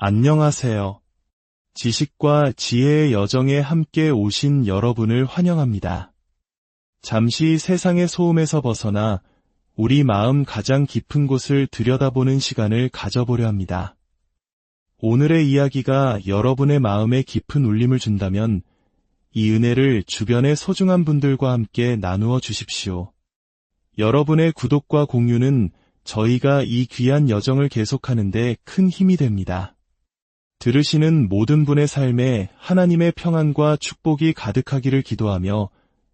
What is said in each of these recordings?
안녕하세요. 지식과 지혜의 여정에 함께 오신 여러분을 환영합니다. 잠시 세상의 소음에서 벗어나 우리 마음 가장 깊은 곳을 들여다보는 시간을 가져보려 합니다. 오늘의 이야기가 여러분의 마음에 깊은 울림을 준다면 이 은혜를 주변의 소중한 분들과 함께 나누어 주십시오. 여러분의 구독과 공유는 저희가 이 귀한 여정을 계속하는데 큰 힘이 됩니다. 들으시는 모든 분의 삶에 하나님의 평안과 축복이 가득하기를 기도하며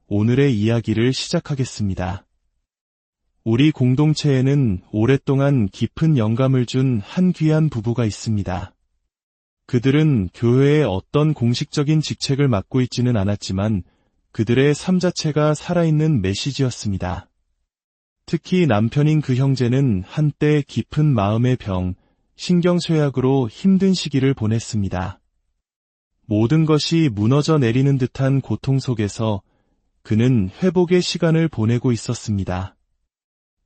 오늘의 이야기를 시작하겠습니다. 우리 공동체에는 오랫동안 깊은 영감을 준 한 귀한 부부가 있습니다. 그들은 교회의 어떤 공식적인 직책을 맡고 있지는 않았지만 그들의 삶 자체가 살아있는 메시지였습니다. 특히 남편인 그 형제는 한때 깊은 마음의 병, 신경쇠약으로 힘든 시기를 보냈습니다. 모든 것이 무너져 내리는 듯한 고통 속에서 그는 회복의 시간을 보내고 있었습니다.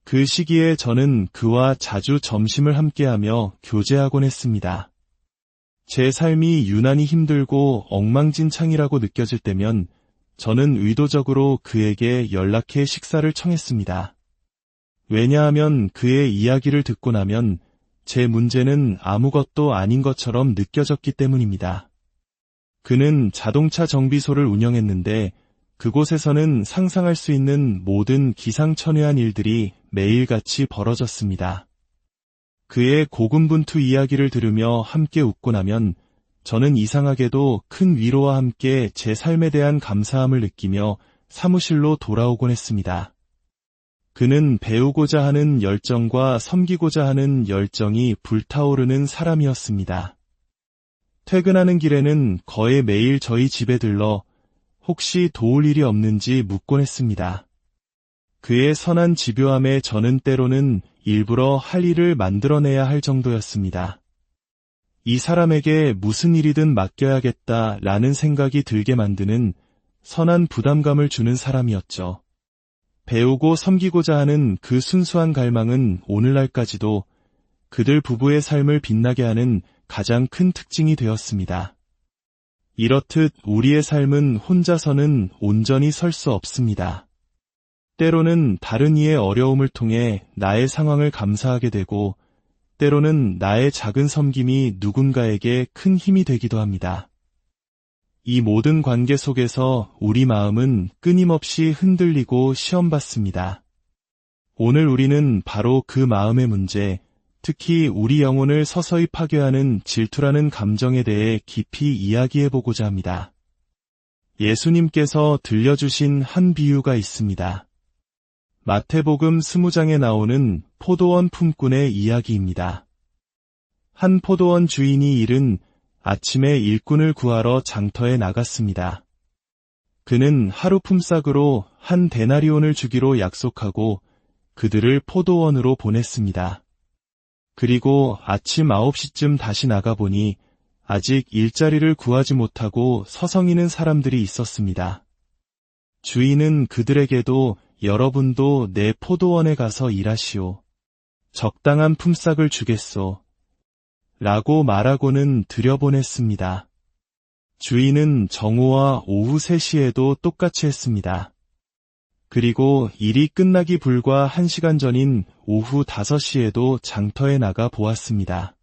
그 시기에 저는 그와 자주 점심을 함께하며 교제하곤 했습니다. 제 삶이 유난히 힘들고 엉망진창이라고 느껴질 때면 저는 의도적으로 그에게 연락해 식사를 청했습니다. 왜냐하면 그의 이야기를 듣고 나면 제 문제는 아무것도 아닌 것처럼 느껴졌기 때문입니다. 그는 자동차 정비소를 운영했는데 그곳에서는 상상할 수 있는 모든 기상천외한 일들이 매일같이 벌어졌습니다. 그의 고군분투 이야기를 들으며 함께 웃고 나면 저는 이상하게도 큰 위로와 함께 제 삶에 대한 감사함을 느끼며 사무실로 돌아오곤 했습니다. 그는 배우고자 하는 열정과 섬기고자 하는 열정이 불타오르는 사람이었습니다. 퇴근하는 길에는 거의 매일 저희 집에 들러 혹시 도울 일이 없는지 묻곤 했습니다. 그의 선한 집요함에 저는 때로는 일부러 할 일을 만들어내야 할 정도였습니다. 이 사람에게 무슨 일이든 맡겨야겠다 라는 생각이 들게 만드는 선한 부담감을 주는 사람이었죠. 배우고 섬기고자 하는 그 순수한 갈망은 오늘날까지도 그들 부부의 삶을 빛나게 하는 가장 큰 특징이 되었습니다. 이렇듯 우리의 삶은 혼자서는 온전히 설 수 없습니다. 때로는 다른 이의 어려움을 통해 나의 상황을 감사하게 되고 때로는 나의 작은 섬김이 누군가에게 큰 힘이 되기도 합니다. 이 모든 관계 속에서 우리 마음은 끊임없이 흔들리고 시험받습니다. 오늘 우리는 바로 그 마음의 문제, 특히 우리 영혼을 서서히 파괴하는 질투라는 감정에 대해 깊이 이야기해보고자 합니다. 예수님께서 들려주신 한 비유가 있습니다. 마태복음 20장에 나오는 포도원 품꾼의 이야기입니다. 한 포도원 주인이 일은 아침에 일꾼을 구하러 장터에 나갔습니다. 그는 하루 품삯으로 한 데나리온을 주기로 약속하고 그들을 포도원으로 보냈습니다. 그리고 아침 9시쯤 다시 나가보니 아직 일자리를 구하지 못하고 서성이는 사람들이 있었습니다. 주인은 그들에게도 여러분도 내 포도원에 가서 일하시오. 적당한 품삯을 주겠소. 라고 말하고는 들여보냈습니다. 주인은 정오와 오후 3시에도 똑같이 했습니다. 그리고 일이 끝나기 불과 1시간 전인 오후 5시에도 장터에 나가 보았습니다.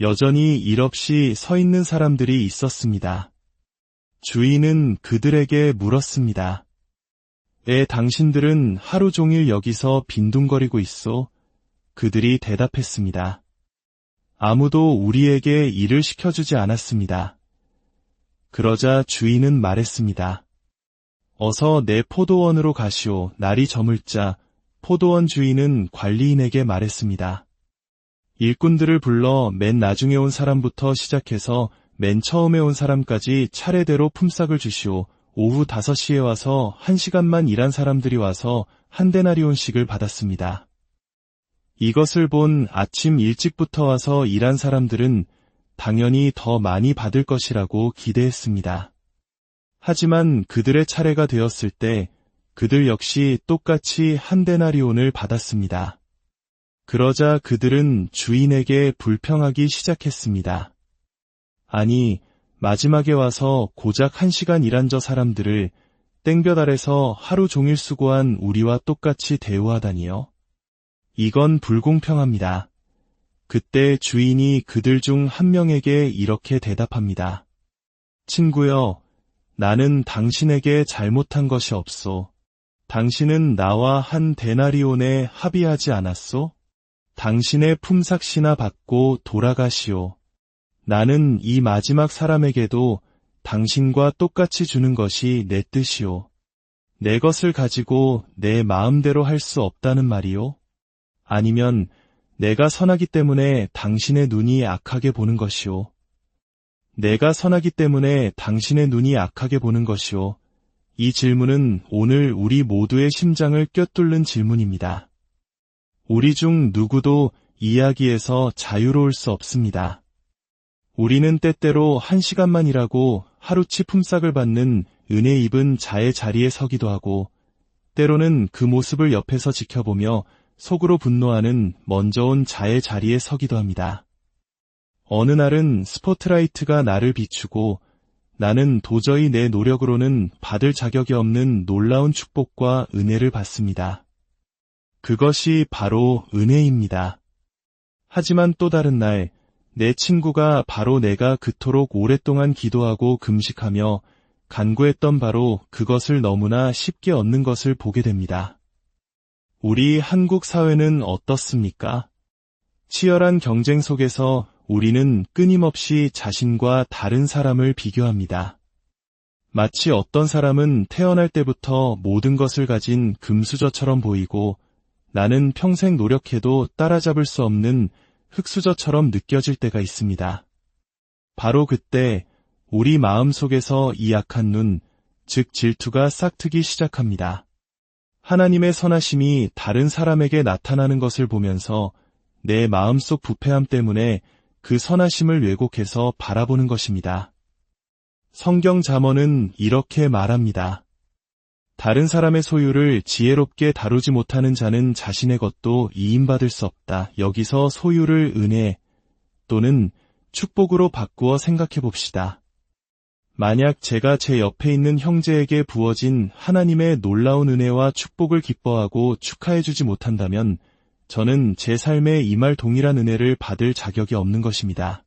여전히 일 없이 서 있는 사람들이 있었습니다. 주인은 그들에게 물었습니다. 왜 당신들은 하루 종일 여기서 빈둥거리고 있어? 그들이 대답했습니다. 아무도 우리에게 일을 시켜주지 않았습니다. 그러자 주인은 말했습니다. 어서 내 포도원으로 가시오. 날이 저물 자 포도원 주인은 관리인에게 말했습니다. 일꾼들을 불러 맨 나중에 온 사람부터 시작해서 맨 처음에 온 사람까지 차례대로 품삯을 주시오. 오후 5시에 와서 1시간만 일한 사람들이 와서 한 데나리온씩을 받았습니다. 이것을 본 아침 일찍부터 와서 일한 사람들은 당연히 더 많이 받을 것이라고 기대했습니다. 하지만 그들의 차례가 되었을 때 그들 역시 똑같이 한 데나리온을 받았습니다. 그러자 그들은 주인에게 불평하기 시작했습니다. 아니, 마지막에 와서 고작 한 시간 일한 저 사람들을 땡볕 아래서 하루 종일 수고한 우리와 똑같이 대우하다니요. 이건 불공평합니다. 그때 주인이 그들 중 한 명에게 이렇게 대답합니다. 친구여, 나는 당신에게 잘못한 것이 없소. 당신은 나와 한 데나리온에 합의하지 않았소? 당신의 품삯이나 받고 돌아가시오. 나는 이 마지막 사람에게도 당신과 똑같이 주는 것이 내 뜻이오. 내 것을 가지고 내 마음대로 할 수 없다는 말이오? 아니면 내가 선하기 때문에 당신의 눈이 악하게 보는 것이오. 내가 선하기 때문에 당신의 눈이 악하게 보는 것이오. 이 질문은 오늘 우리 모두의 심장을 꿰뚫는 질문입니다. 우리 중 누구도 이야기에서 자유로울 수 없습니다. 우리는 때때로 한 시간만이라고 하루치 품삯을 받는 은혜 입은 자의 자리에 서기도 하고, 때로는 그 모습을 옆에서 지켜보며 속으로 분노하는 먼저 온 자의 자리에 서기도 합니다. 어느 날은 스포트라이트가 나를 비추고 나는 도저히 내 노력으로는 받을 자격이 없는 놀라운 축복과 은혜를 받습니다. 그것이 바로 은혜입니다. 하지만 또 다른 날, 내 친구가 바로 내가 그토록 오랫동안 기도하고 금식하며 간구했던 바로 그것을 너무나 쉽게 얻는 것을 보게 됩니다. 우리 한국 사회는 어떻습니까? 치열한 경쟁 속에서 우리는 끊임없이 자신과 다른 사람을 비교합니다. 마치 어떤 사람은 태어날 때부터 모든 것을 가진 금수저처럼 보이고 나는 평생 노력해도 따라잡을 수 없는 흙수저처럼 느껴질 때가 있습니다. 바로 그때 우리 마음 속에서 이 약한 눈, 즉 질투가 싹트기 시작합니다. 하나님의 선하심이 다른 사람에게 나타나는 것을 보면서 내 마음속 부패함 때문에 그 선하심을 왜곡해서 바라보는 것입니다. 성경 잠언은 이렇게 말합니다. 다른 사람의 소유를 지혜롭게 다루지 못하는 자는 자신의 것도 이인받을 수 없다. 여기서 소유를 은혜 또는 축복으로 바꾸어 생각해 봅시다. 만약 제가 제 옆에 있는 형제에게 부어진 하나님의 놀라운 은혜와 축복을 기뻐하고 축하해 주지 못한다면 저는 제 삶에 이 말 동일한 은혜를 받을 자격이 없는 것입니다.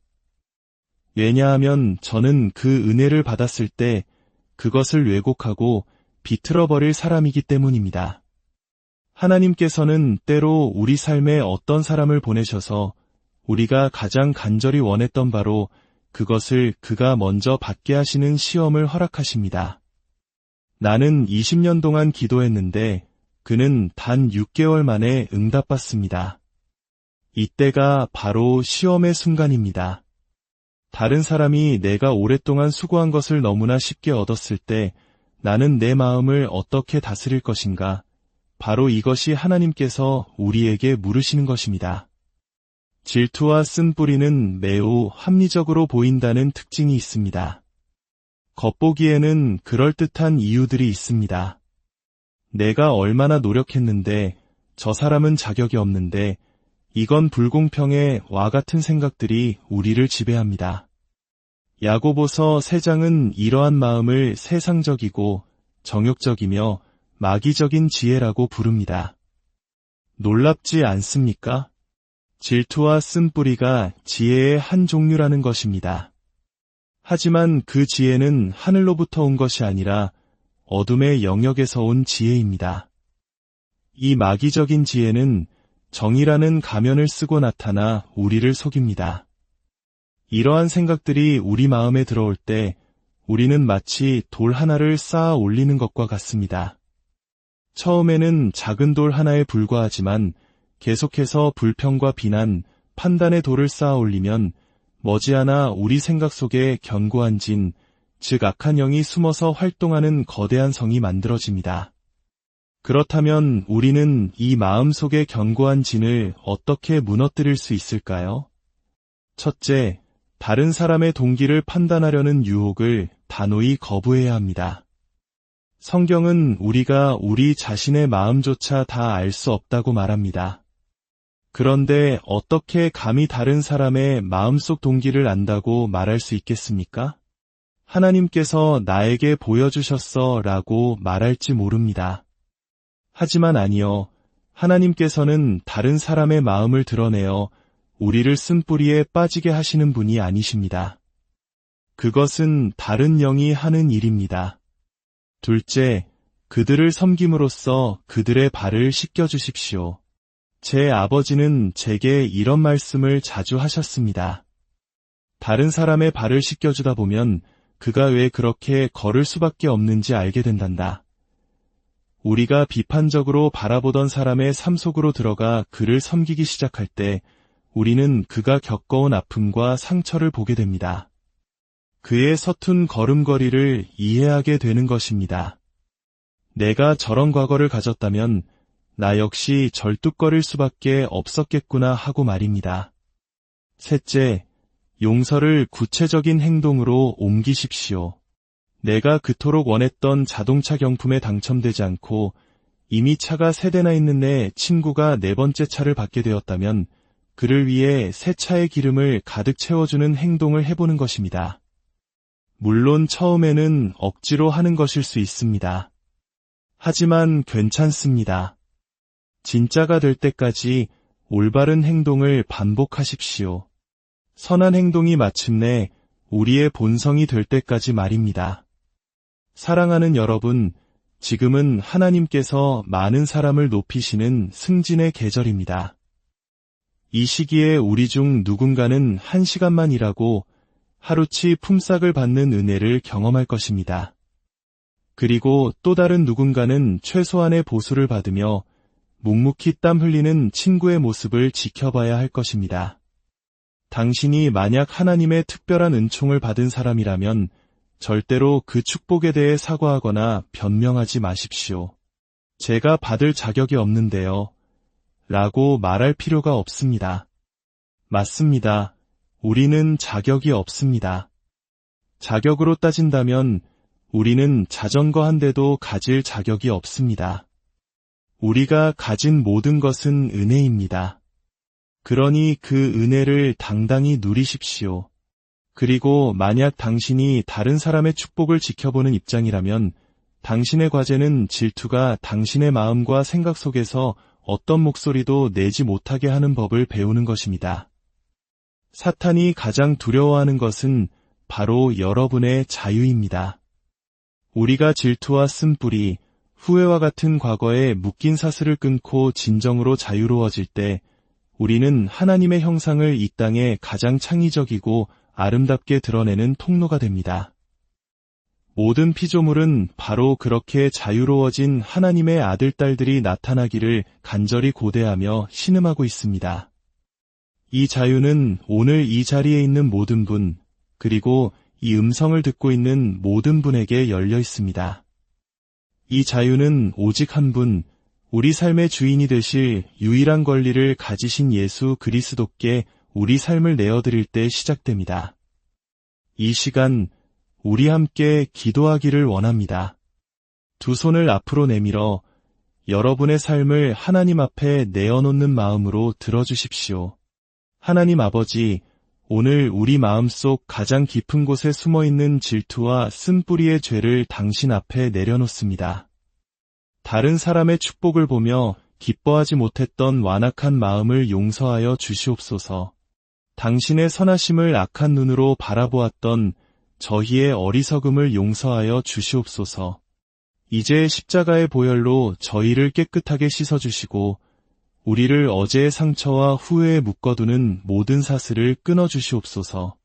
왜냐하면 저는 그 은혜를 받았을 때 그것을 왜곡하고 비틀어 버릴 사람이기 때문입니다. 하나님께서는 때로 우리 삶에 어떤 사람을 보내셔서 우리가 가장 간절히 원했던 바로 그것을 그가 먼저 받게 하시는 시험을 허락하십니다. 나는 20년 동안 기도했는데 그는 단 6개월 만에 응답받습니다. 이때가 바로 시험의 순간입니다. 다른 사람이 내가 오랫동안 수고한 것을 너무나 쉽게 얻었을 때 나는 내 마음을 어떻게 다스릴 것인가? 바로 이것이 하나님께서 우리에게 물으시는 것입니다. 질투와 쓴뿌리는 매우 합리적으로 보인다는 특징이 있습니다. 겉보기에는 그럴듯한 이유들이 있습니다. 내가 얼마나 노력했는데 저 사람은 자격이 없는데 이건 불공평해 와 같은 생각들이 우리를 지배합니다. 야고보서 3장은 이러한 마음을 세상적이고 정욕적이며 마귀적인 지혜라고 부릅니다. 놀랍지 않습니까? 질투와 쓴뿌리가 지혜의 한 종류라는 것입니다. 하지만 그 지혜는 하늘로부터 온 것이 아니라 어둠의 영역에서 온 지혜입니다. 이 마귀적인 지혜는 정이라는 가면을 쓰고 나타나 우리를 속입니다. 이러한 생각들이 우리 마음에 들어올 때 우리는 마치 돌 하나를 쌓아 올리는 것과 같습니다. 처음에는 작은 돌 하나에 불과하지만 계속해서 불평과 비난, 판단의 돌을 쌓아 올리면 머지않아 우리 생각 속에 견고한 진, 즉 악한 영이 숨어서 활동하는 거대한 성이 만들어집니다. 그렇다면 우리는 이 마음 속의 견고한 진을 어떻게 무너뜨릴 수 있을까요? 첫째, 다른 사람의 동기를 판단하려는 유혹을 단호히 거부해야 합니다. 성경은 우리가 우리 자신의 마음조차 다 알 수 없다고 말합니다. 그런데 어떻게 감히 다른 사람의 마음속 동기를 안다고 말할 수 있겠습니까? 하나님께서 나에게 보여주셨어 라고 말할지 모릅니다. 하지만 아니요. 하나님께서는 다른 사람의 마음을 드러내어 우리를 쓴뿌리에 빠지게 하시는 분이 아니십니다. 그것은 다른 영이 하는 일입니다. 둘째, 그들을 섬김으로써 그들의 발을 씻겨주십시오. 제 아버지는 제게 이런 말씀을 자주 하셨습니다. 다른 사람의 발을 씻겨주다 보면 그가 왜 그렇게 걸을 수밖에 없는지 알게 된단다. 우리가 비판적으로 바라보던 사람의 삶 속으로 들어가 그를 섬기기 시작할 때 우리는 그가 겪어온 아픔과 상처를 보게 됩니다. 그의 서툰 걸음걸이를 이해하게 되는 것입니다. 내가 저런 과거를 가졌다면 나 역시 절뚝거릴 수밖에 없었겠구나 하고 말입니다. 셋째, 용서를 구체적인 행동으로 옮기십시오. 내가 그토록 원했던 자동차 경품에 당첨되지 않고 이미 차가 세 대나 있는 내 친구가 네 번째 차를 받게 되었다면 그를 위해 새 차의 기름을 가득 채워주는 행동을 해보는 것입니다. 물론 처음에는 억지로 하는 것일 수 있습니다. 하지만 괜찮습니다. 진짜가 될 때까지 올바른 행동을 반복하십시오. 선한 행동이 마침내 우리의 본성이 될 때까지 말입니다. 사랑하는 여러분, 지금은 하나님께서 많은 사람을 높이시는 승진의 계절입니다. 이 시기에 우리 중 누군가는 한 시간만 일하고 하루치 품삯을 받는 은혜를 경험할 것입니다. 그리고 또 다른 누군가는 최소한의 보수를 받으며 묵묵히 땀 흘리는 친구의 모습을 지켜봐야 할 것입니다. 당신이 만약 하나님의 특별한 은총을 받은 사람이라면 절대로 그 축복에 대해 사과하거나 변명하지 마십시오. 제가 받을 자격이 없는데요. 라고 말할 필요가 없습니다. 맞습니다. 우리는 자격이 없습니다. 자격으로 따진다면 우리는 자전거 한 대도 가질 자격이 없습니다. 우리가 가진 모든 것은 은혜입니다. 그러니 그 은혜를 당당히 누리십시오. 그리고 만약 당신이 다른 사람의 축복을 지켜보는 입장이라면 당신의 과제는 질투가 당신의 마음과 생각 속에서 어떤 목소리도 내지 못하게 하는 법을 배우는 것입니다. 사탄이 가장 두려워하는 것은 바로 여러분의 자유입니다. 우리가 질투와 쓴뿌리, 후회와 같은 과거에 묶인 사슬을 끊고 진정으로 자유로워질 때 우리는 하나님의 형상을 이 땅에 가장 창의적이고 아름답게 드러내는 통로가 됩니다. 모든 피조물은 바로 그렇게 자유로워진 하나님의 아들, 딸들이 나타나기를 간절히 고대하며 신음하고 있습니다. 이 자유는 오늘 이 자리에 있는 모든 분, 그리고 이 음성을 듣고 있는 모든 분에게 열려 있습니다. 이 자유는 오직 한 분, 우리 삶의 주인이 되실 유일한 권리를 가지신 예수 그리스도께 우리 삶을 내어드릴 때 시작됩니다. 이 시간 우리 함께 기도하기를 원합니다. 두 손을 앞으로 내밀어 여러분의 삶을 하나님 앞에 내어놓는 마음으로 들어주십시오. 하나님 아버지, 오늘 우리 마음속 가장 깊은 곳에 숨어 있는 질투와 쓴뿌리의 죄를 당신 앞에 내려놓습니다. 다른 사람의 축복을 보며 기뻐하지 못했던 완악한 마음을 용서하여 주시옵소서. 당신의 선하심을 악한 눈으로 바라보았던 저희의 어리석음을 용서하여 주시옵소서. 이제 십자가의 보혈로 저희를 깨끗하게 씻어주시고 우리를 어제의 상처와 후회에 묶어두는 모든 사슬을 끊어주시옵소서.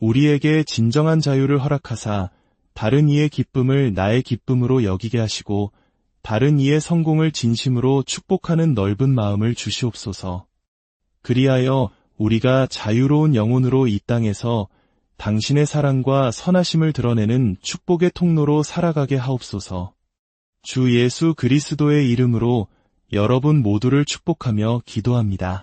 우리에게 진정한 자유를 허락하사 다른 이의 기쁨을 나의 기쁨으로 여기게 하시고 다른 이의 성공을 진심으로 축복하는 넓은 마음을 주시옵소서. 그리하여 우리가 자유로운 영혼으로 이 땅에서 당신의 사랑과 선하심을 드러내는 축복의 통로로 살아가게 하옵소서. 주 예수 그리스도의 이름으로 여러분 모두를 축복하며 기도합니다.